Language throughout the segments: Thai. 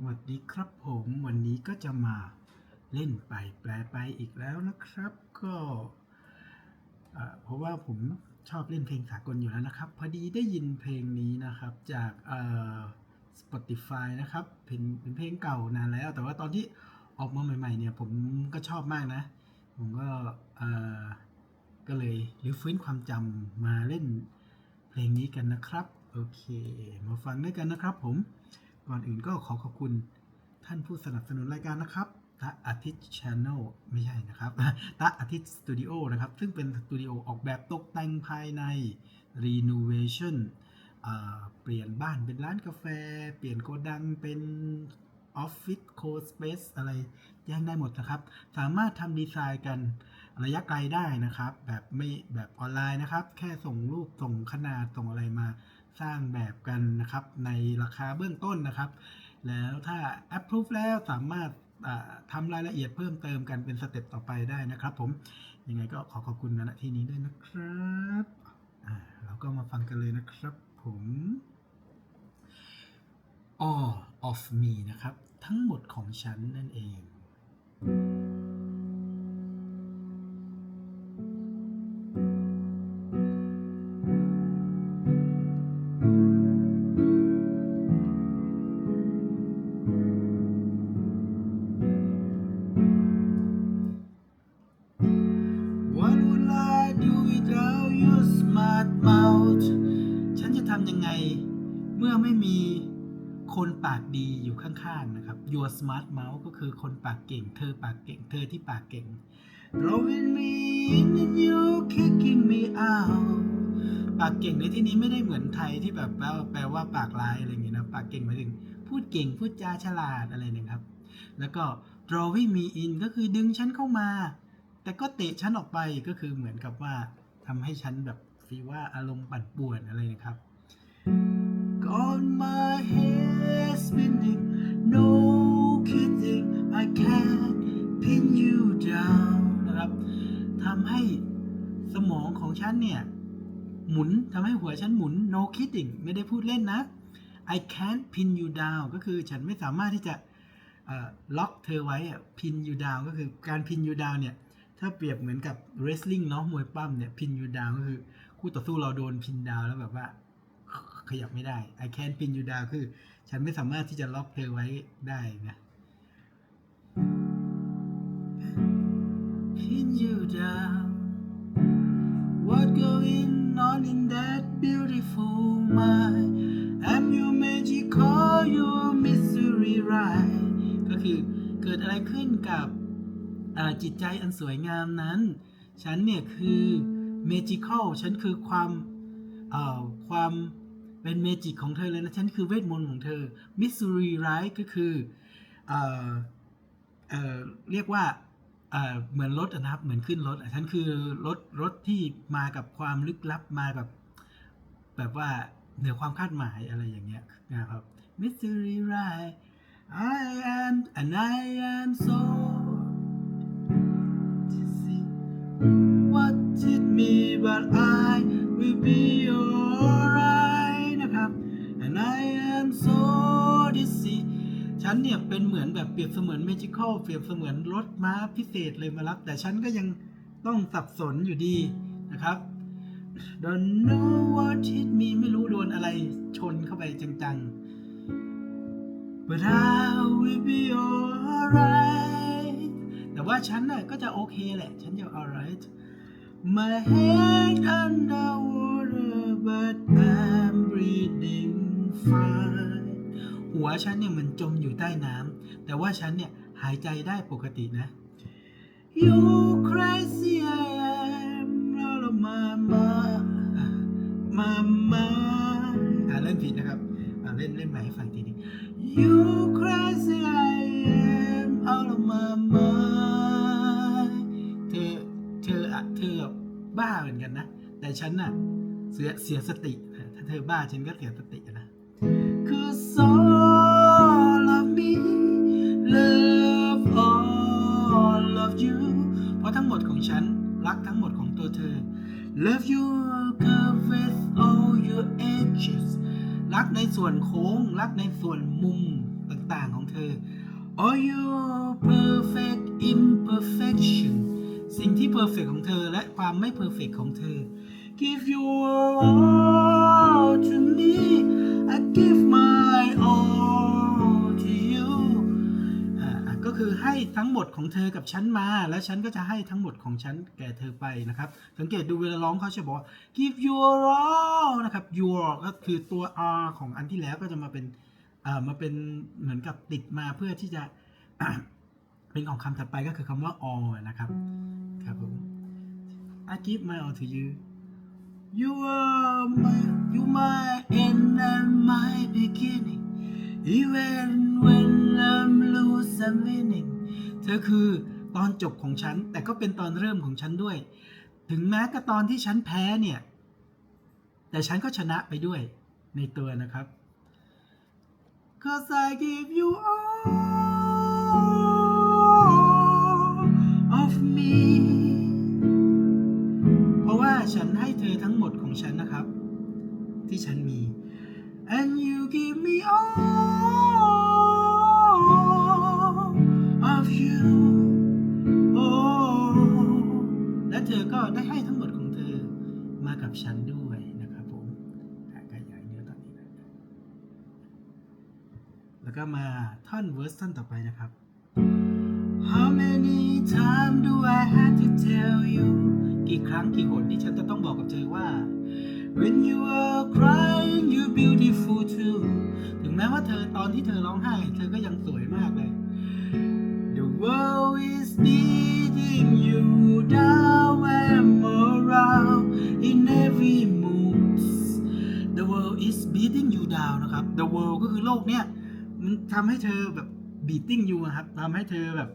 สวัสดีครับผมวันนี้ก็จะมาเล่นไปแปลไปอีกแล้วนะครับ ก็เอ่อเพราะว่าผมชอบเล่นเพลงสากลอยู่แล้วนะครับ พอดีได้ยินเพลงนี้นะครับจากเอ่อ Spotify นะครับเป็นเป็นเพลงเก่านานแล้ว แต่ว่าตอนที่ออกมาใหม่ ๆ เนี่ย ผมก็ชอบมากนะ ผมก็เอ่อก็เลยรื้อฟื้นความจำมาเล่นเพลงนี้กันนะครับ โอเค มาฟังด้วยกันนะครับผม ก่อนอื่นก็ขอขอบคุณท่านผู้สนับสนุนรายการนะครับตะอาทิตย์ช n นลไม่ใช่นะครับตะอาทิตย์สตูดิโอนะครับ ซึ่งเป็นสตูดิโอออกแบบตกแต่งภายใน Renovation อ่าเปลี่ยนบ้านเป็นร้านกาแฟ เปลี่ยนโกดังเป็นออฟฟิศโคสเปซอะไรแจ้งได้หมดนะครับ สามารถทำดีไซน์กันระยะไกลได้นะครับ แบบไม่แบบออนไลน์นะครับ แค่ส่งรูปส่งขนาดส่งอะไรมา สร้างแบบกันนะครับในราคาเบื้องต้นนะครับ แล้วถ้า approve แล้วสามารถทำรายละเอียดเพิ่มเติมกันเป็นสเต็ปต่อไปได้นะครับผม ยังไงก็ขอขอบคุณณที่นี้ด้วยนะครับเราก็มาฟังกันเลยนะครับผม all of me นะครับ ทั้งหมดของฉันนั่นเอง smart mouth ฉันจะทำยังไงเมื่อไม่มีคนปากดีอยู่ข้างๆนะครับ your smart mouth ก็คือคนปากเก่ง เธอปากเก่ง เธอที่ปากเก่ง drawing me in and you kicking me out ปากเก่งในที่นี้ไม่ได้เหมือนไทยที่แบบแปลว่าแปลว่าปากร้ายอะไรอย่างเงี้ยนะ ปากเก่งหมายถึงพูดเก่งพูดจาฉลาดอะไรนะครับ แล้วก็ drawing me in ก็คือดึงฉันเข้ามา แต่ก็เตะฉันออกไปก็คือเหมือนกับว่าทำให้ฉันแบบ ฟีว่าอารมณ์ปั่นป่วนอะไรนะครับ Got my head spinning no kidding I can't pin you down นะครับทำให้สมองของฉันเนี่ยหมุนทำให้หัวฉันหมุน no kidding ไม่ได้พูดเล่นนะ I can't pin you down ก็คือฉันไม่สามารถที่จะล็อกเธอไว้อะ pin you down ก็คือการ pin you down เนี่ย ถ้าเปรียบเหมือนกับ wrestling เนาะมวยปั้มเนี่ย pin you down ก็คือ คู่ต่อสู้เราโดน pin down แล้วแบบว่า ขยับไม่ได้ I can't pin you down คือ ฉันไม่สามารถที่จะล็อกเธอไว้ได้นะ pin you down what going on in that beautiful mind am you magical your mystery ride ก็คือเกิดอะไรขึ้นกับอ่าจิตใจอันสวยงามนั้น ฉันเนี่ยคือ magical ฉันคือความเอ่อความเป็นเมจิกของเธอเลยนะ ฉันคือเวทมนต์ของเธอ mystery ride ก็คือเอ่อเอ่อเรียกว่าเอ่อเหมือนรถนะครับ เหมือนขึ้นรถฉันคือรถรถที่มากับความลึกลับมากับแบบว่าเหนือความคาดหมายอะไรอย่างเงี้ยนะครับ mystery ride I am and I am so what did me but I will be alright นะครับ and I am so dizzy ฉันเนี่ยเป็นเหมือนแบบเปรียบเสมือน magical เปรียบเสมือนรถม้าพิเศษเลยมารับ แต่ฉันก็ยังต้องสับสนอยู่ดีนะครับ Don't know what it me ไม่รู้โดนอะไรชนเข้าไปจังๆ But I will be alright แต่ว่าฉันน่ะก็จะโอเคแหละ ฉันจะ alright My head underwater but I'm breathing fine หัวฉันเนี่ยมันจมอยู่ใต้น้ำแต่ว่าฉันเนี่ยหายใจได้ปกตินะ You crazy I am all of my mind my mind อ่าเล่นผิดนะครับอ่าเล่นเล่นใหม่ให้ฟังทีนึง You crazy I เธออะเธอบ้าเหมือนกันนะ แต่ฉันน่ะเสียเสียสติถ้าเธอบ้าฉันก็เสียสตินะ Cause all of me love all of you เพราะทั้งหมดของฉันรักทั้งหมดของตัวเธอ Love you girl with all your edges รักในส่วนโค้ง รักในส่วนมุมต่างๆของเธอ All your perfect imperfection สิ่งที่ perfect ของเธอและความไม่ perfect ของเธอ Give you all to me I give my all to you ก็คือให้ทั้งหมดของเธอกับฉันมา แล้วฉันก็จะให้ทั้งหมดของฉันแก่เธอไปนะครับ สังเกตดูเวลาร้องเขาจะบอกว่า give your all นะครับ your ก็คือตัว r ของอันที่แล้วก็จะมาเป็นมาเป็นเหมือนกับติดมาเพื่อที่จะ เป็นของคำถัดไปก็คือคำว่า all นะครับครับผม I give my all to you You are my you my end and my beginning Even when I'm lose I'm winning เธอคือตอนจบของฉัน แต่ก็เป็นตอนเริ่มของฉันด้วย ถึงแม้กับตอนที่ฉันแพ้เนี่ย แต่ฉันก็ชนะไปด้วยในตัวนะครับ Cause I give you all me เพราะว่าฉันให้เธอทั้งหมดของฉันนะครับ ที่ฉันมี and you give me all of you oh และเธอก็ได้ให้ทั้งหมดของเธอมากับฉันด้วยนะครับผมขยายเนื้อตอนนี้นะแล้วก็มาท่อนเวอร์สท่อนต่อไปนะครับ time do I have to tell you กี่ครั้งกี่หนที่ฉันจะต้องบอกกับเธอว่า When you are crying you beautiful too ถึงแม้ว่าเธอตอนที่เธอร้องไห้ เธอก็ยังสวยมากเลย The world is beating you down and around in every mood The world is beating you down นะครับ The world ก็คือโลกเนี้ยมันทำให้เธอแบบ beating you อะครับทำให้เธอแบบ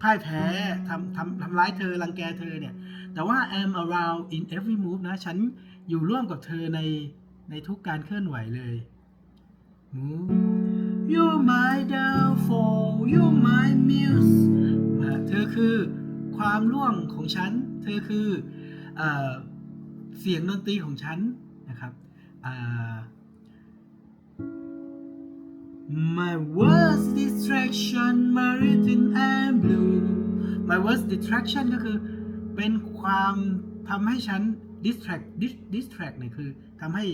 พ่ายแพ้ทำทำทำร้ายเธอรังแกเธอเนี่ย แต่ว่า I'm around in every move นะ ฉันอยู่ร่วมกับเธอในในทุกการเคลื่อนไหวเลย Move You're my downfall You're my muse อ่าเธอคือความร่วงของฉัน เธอคือเออเสียงดนตรีของฉันนะครับอ่า My worst distraction my written and blue My worst distraction ก็คือเป็นความทำให้ฉัน distract distract เนี่ยคือทำให้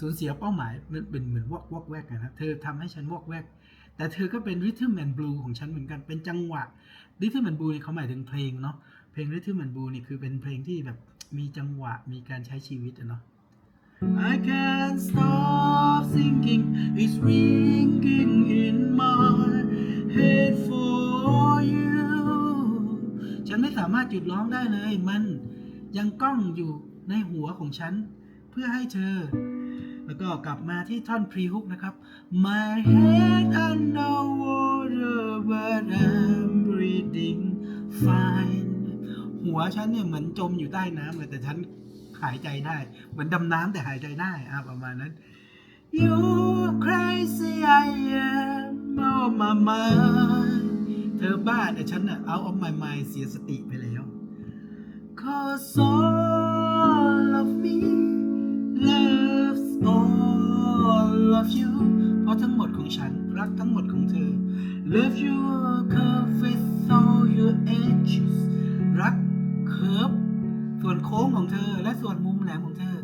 สูญเสียเป้าหมายมันเป็นเหมือนวอกวอกแวกอะนะเธอทำให้ฉันวอกแวก แต่เธอก็เป็น rhythm and blue ของฉันเหมือนกันเป็นจังหวะ rhythm and blue เนี่ยเขาหมายถึงเพลงเนาะเพลง rhythm and blue นี่คือเป็นเพลงที่แบบมีจังหวะมีการใช้ชีวิตเนาะ I can't stop thinking it's ringing in my head for you ฉันไม่สามารถหยุดร้องได้เลย มันยังก้องอยู่ในหัวของฉัน เพื่อให้เธอ แล้วก็กลับมาที่ท่อนพรีฮุกนะครับ My head underwater but I'm breathing fine หัวฉันเนี่ยเหมือนจมอยู่ใต้น้ำเลยแต่ฉัน หายใจได้เหมือนดำน้ำแต่หายใจได้อะประมาณนั้น You crazy I am oh my mind เธอบ้าแต่ฉันอะ out of my mind เสียสติไปแล้ว Cause all of me loves all of you เพราะทั้งหมดของฉัน รักทั้งหมดของเธอ Love your curve with all your edges เธอ และส่วนมุมแหลมของเธอ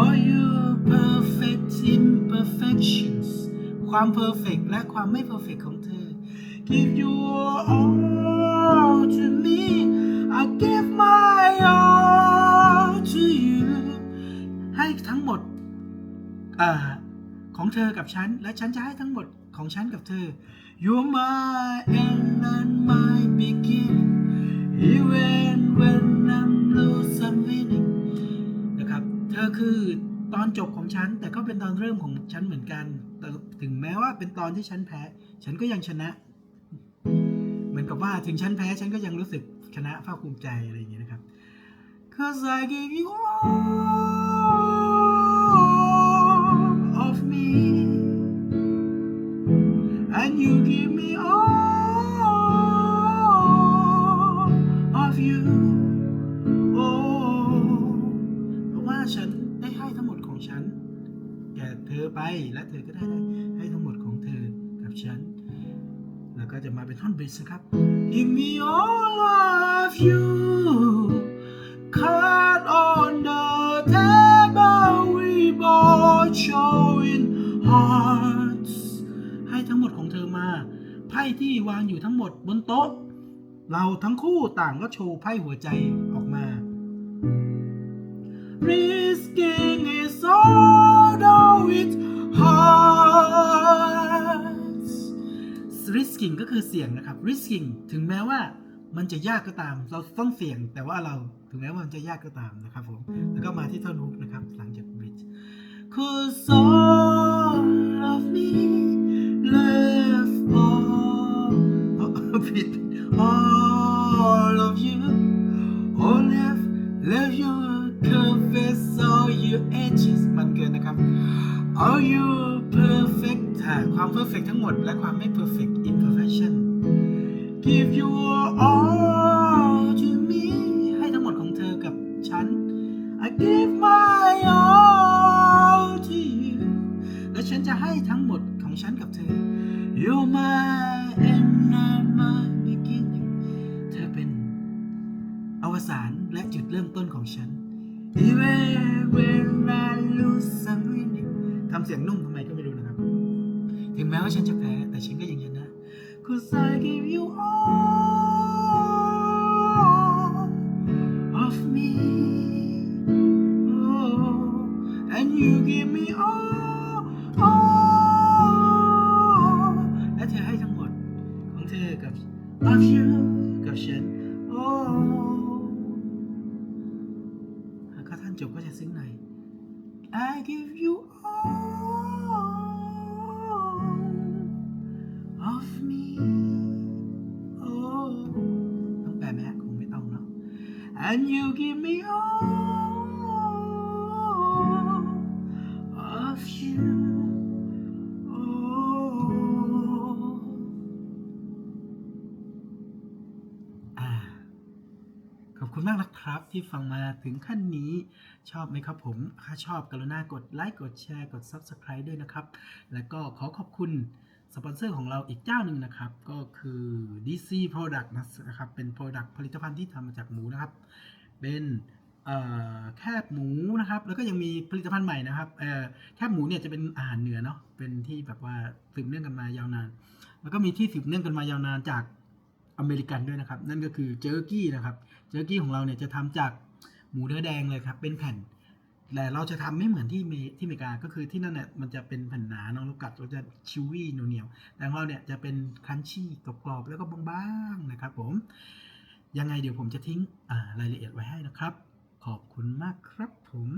All your perfect imperfections ความ perfect และความไม่ perfect ของเธอ Give your all to me I give my all to you ให้ทั้งหมดอาของเธอกับฉัน และฉันจะให้ทั้งหมดของฉันกับเธอ You're my end and my beginning Even when I'm lose I'm winning นะครับ เธอคือตอนจบของฉัน แต่ก็เป็นตอนเริ่มของฉันเหมือนกัน แต่ถึงแม้ว่าเป็นตอนที่ฉันแพ้ ฉันก็ยังชนะ เหมือนกับว่าถึงฉันแพ้ฉันก็ยังรู้สึกชนะภาคภูมิใจอะไรอย่างเงี้ยนะครับ Cause I gave you all of me and you give me all ฉันได้ให้ทั้งหมดของฉัน แก่เธอไปและเธอก็ได้ให้ทั้งหมดของเธอกับฉัน แล้วก็จะมาเป็นท่อนบริดจ์นะครับ Give me all of you Card on the table we both showing hearts ให้ทั้งหมดของเธอมาไพ่ที่วางอยู่ทั้งหมดบนโต๊ะ เราทั้งคู่ต่างก็โชว์ไพ่หัวใจออกมา Risking risking ก็คือเสี่ยงนะครับ risking ถึงแม้ว่ามันจะยากก็ตาม เราต้องเสี่ยงแต่ว่าเราถึงแม้ว่ามันจะยากก็ตามนะครับผม แล้วก็มาที่ท่อนฮุกนะครับ หลังจาก bridge คือ so ความ perfect ทั้งหมด และความไม่ perfect imperfection give your all to me ให้ทั้งหมดของเธอกับฉัน I give my all to you และฉันจะให้ทั้งหมดของฉันกับเธอ You're my end and my beginning เธอเป็นอวสานและจุดเริ่มต้นของฉัน Even when I lose I'm winning ทำเสียงนุ่มทำไมก็ไม่รู้นะครับ ว่าฉันจะแพ้ แต่ฉันก็ยังชนะ Cause I give you all and you give me all of you oh อ่าขอบคุณมากนะครับที่ฟังมาถึงขั้นนี้ชอบไหมครับผม ถ้าชอบกรุณากดไลค์กดแชร์กด Subscribe ด้วยนะครับ แล้วก็ขอขอบคุณ สปอนเซอร์ของเราอีกเจ้าหนึ่งนะครับ ก็คือ DC Product นะครับ เป็น Product ผลิตภัณฑ์ที่ทำมาจากหมูนะครับ เป็นแคบหมูนะครับ แล้วก็ยังมีผลิตภัณฑ์ใหม่นะครับแคบหมูเนี่ยจะเป็นอาหารเหนือเนาะเป็นที่แบบว่าสืบเนื่องกันมายาวนาน แล้วก็มีที่สืบเนื่องกันมายาวนานจากอเมริกันด้วยนะครับ นั่นก็คือเจอร์กี้นะครับ เจอร์กี้ของเราเนี่ยจะทำจากหมูเนื้อแดงเลยครับ เป็นแผ่น แต่เราจะทำไม่เหมือนที่เมที่อเมริกาก็คือที่นั่นเนี่ยมันจะเป็นแผ่นหนาเน้องลูกกัดเราจะชิวี่เหนียวๆแต่ของเราเนี่ยจะเป็นครันชี่กรอบๆแล้วก็บางๆนะครับผม ยังไงเดี๋ยวผมจะทิ้งรายละเอียดไว้ให้นะครับ ขอบคุณมากครับผม